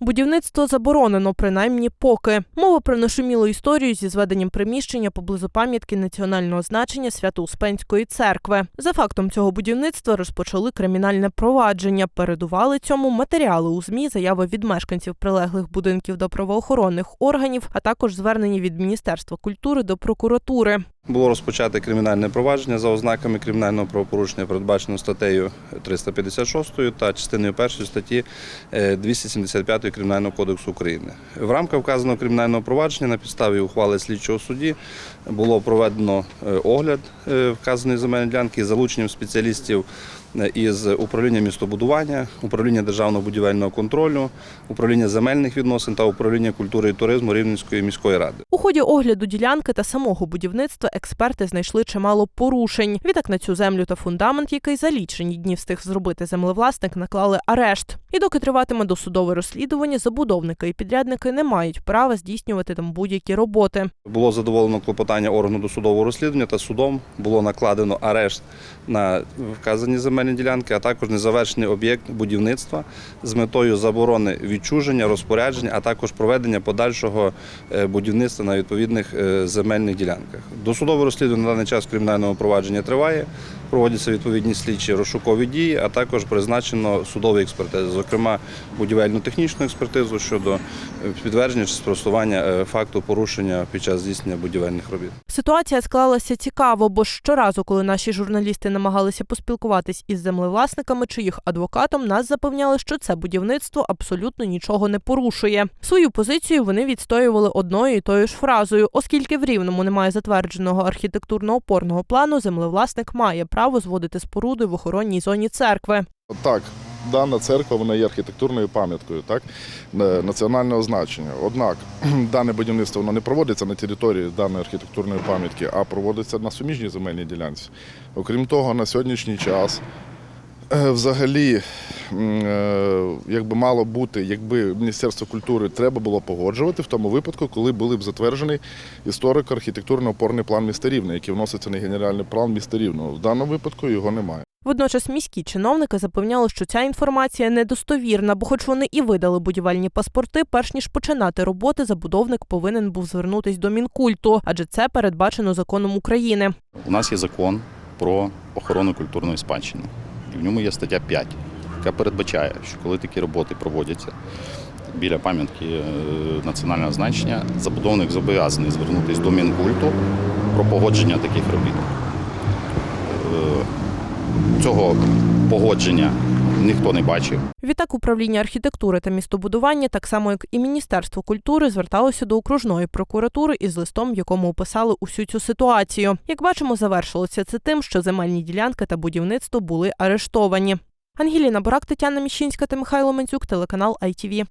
Будівництво заборонено, принаймні поки. Мова про нашумілу історію зі зведенням приміщення поблизу пам'ятки національного значення Свято-Успенської церкви. За фактом цього будівництва розпочали кримінальне провадження. Передували цьому матеріали у змі, заяви від мешканців прилеглих будинків до правоохоронних органів, а також звернення від Міністерства культури до прокуратури. Було розпочате кримінальне провадження за ознаками кримінального правопорушення, передбачено статтею 356 та частиною 1 статті е, 275 Кримінального кодексу України. В рамках вказаного кримінального провадження на підставі ухвали слідчого судді було проведено е, огляд е, вказаної земельної ділянки з залученням спеціалістів е, із управління містобудування, управління державного будівельного контролю, управління земельних відносин та управління культури і туризму Рівненської міської ради. У ході огляду ділянки та самого будівництва експерти знайшли чимало порушень. Відтак на цю землю та фундамент, який за лічені дні встиг зробити землевласник, наклали арешт. І доки триватиме досудове розслідування, забудовники і підрядники не мають права здійснювати там будь-які роботи. Було задоволено клопотання органу досудового розслідування та судом було накладено арешт на вказані земельні ділянки, а також незавершений об'єкт будівництва з метою заборони відчуження, розпорядження, а також проведення подальшого е, будівництва на відповідних е, земельних ділянках. Досудове розслідування на даний час кримінального провадження триває. Проводяться відповідні слідчі розшукові дії, а також призначено судові експертизи, зокрема будівельно-технічну експертизу щодо е, підтвердження чи спростування е, факту порушення під час здійснення будівельних робіт. Ситуація склалася цікаво, бо щоразу, коли наші журналісти намагалися поспілкуватись із землевласниками чи їх адвокатом, нас запевняли, що це будівництво абсолютно нічого не порушує. Свою позицію вони відстоювали одною і тою ж фразою, оскільки в рівному немає затвердженого архітектурно-опорного плану, землевласник має право зводити споруди в охоронній зоні церкви. Так, дана церква вона є архітектурною пам'яткою, так, е, національного значення. Однак дане будівництво воно не проводиться на території даної архітектурної пам'ятки, а проводиться на суміжній земельній ділянці. Окрім того, на сьогоднішній час взагалі е, якби мало бути, якби Міністерство культури треба було погоджувати в тому випадку, коли були б затверджений історико-архітектурно-опорний план міста Рівне, який вноситься на генеральний план міста Рівного. В даному випадку його немає. Водночас міські чиновники запевняли, що ця інформація недостовірна, бо, хоч вони і видали будівельні паспорти, перш ніж починати роботи, забудовник повинен був звернутись до мінкульту, адже це передбачено законом України. У нас є закон про охорону культурної спадщини. І в ньому є стаття 5, яка передбачає, що коли такі роботи проводяться біля пам'ятки е, національного значення, забудовник зобов'язаний звернутися до Мінкульту про погодження таких робіт. Е, Цього погодження ніхто не бачив. Відтак управління архітектури та містобудування, так само як і Міністерство культури, зверталося до окружної прокуратури із листом, в якому описали усю цю ситуацію. Як бачимо, завершилося це тим, що земельні ділянки та будівництво були арештовані. Ангеліна Борак, Тетяна Міщинська та Михайло Менцюк, телеканал ITV.